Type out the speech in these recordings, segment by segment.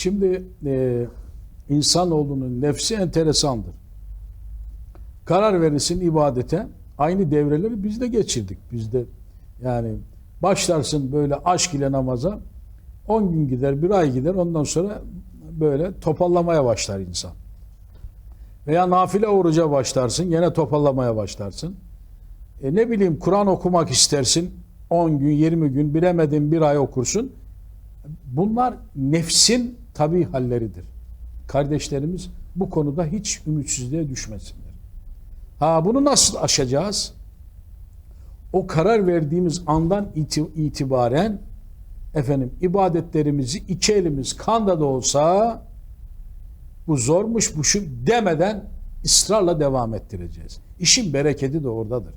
Şimdi e, insanoğlunun nefsi enteresandır. Karar verirsin ibadete. Aynı devreleri biz de geçirdik. Biz de yani başlarsın böyle aşk ile namaza 10 gün gider, bir ay gider. Ondan sonra böyle topallamaya başlar insan. Veya nafile oruca başlarsın, yine topallamaya başlarsın. E ne bileyim Kur'an okumak istersin. 10 gün, 20 gün, bilemedin bir ay okursun. Bunlar nefsin tabi halleridir. Kardeşlerimiz bu konuda hiç ümitsizliğe düşmesinler. Ha bunu nasıl aşacağız? O karar verdiğimiz andan iti- itibaren efendim ibadetlerimizi iki elimiz kanda da olsa bu zormuş bu şu demeden ısrarla devam ettireceğiz. İşin bereketi de oradadır.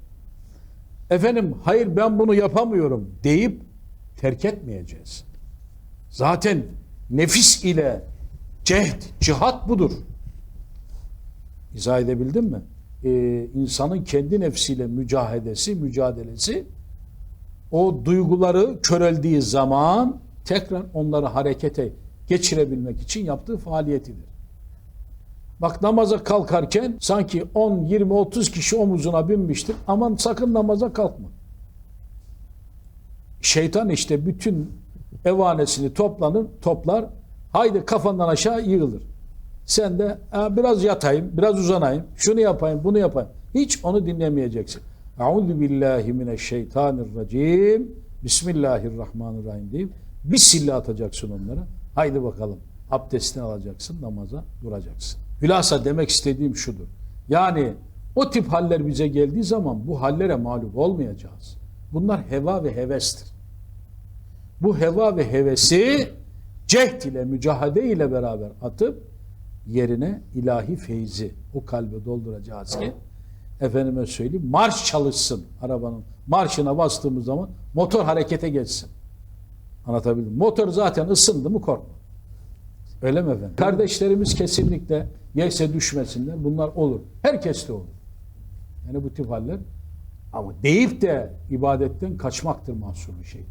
Efendim hayır ben bunu yapamıyorum deyip terk etmeyeceğiz. Zaten nefis ile cehd, cihat budur. İzah edebildim mi? Ee, insanın kendi nefsiyle mücahedesi, mücadelesi o duyguları köreldiği zaman tekrar onları harekete geçirebilmek için yaptığı faaliyetidir. Bak namaza kalkarken sanki 10, 20, 30 kişi omuzuna binmiştir. Aman sakın namaza kalkma. Şeytan işte bütün evanesini toplanır, toplar. Haydi kafandan aşağı yığılır. Sen de "Ha, biraz yatayım, biraz uzanayım, şunu yapayım, bunu yapayım. Hiç onu dinlemeyeceksin. Euzu billahi mineşşeytanirracim. Bismillahirrahmanirrahim deyip bismillah atacaksın onlara. Haydi bakalım. Abdestini alacaksın, namaza duracaksın. Hülasa demek istediğim şudur. Yani o tip haller bize geldiği zaman bu hallere mağlup olmayacağız. Bunlar heva ve hevestir. Bu heva ve hevesi cehd ile, mücahede ile beraber atıp yerine ilahi feyzi o kalbe dolduracağız ki efendime söyleyeyim marş çalışsın arabanın marşına bastığımız zaman motor harekete geçsin. Anlatabildim. Motor zaten ısındı mı korkma. Öyle mi efendim? Kardeşlerimiz kesinlikle yekse düşmesinler. Bunlar olur. Herkes de olur. Yani bu tip haller. Ama deyip de ibadetten kaçmaktır mahsulü şey.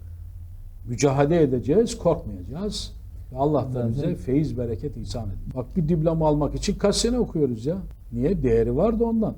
Mücadele edeceğiz, korkmayacağız. Ve Allah da bize feyiz bereket ihsan edin. Bak bir diploma almak için kaç sene okuyoruz ya? Niye? Değeri var da ondan.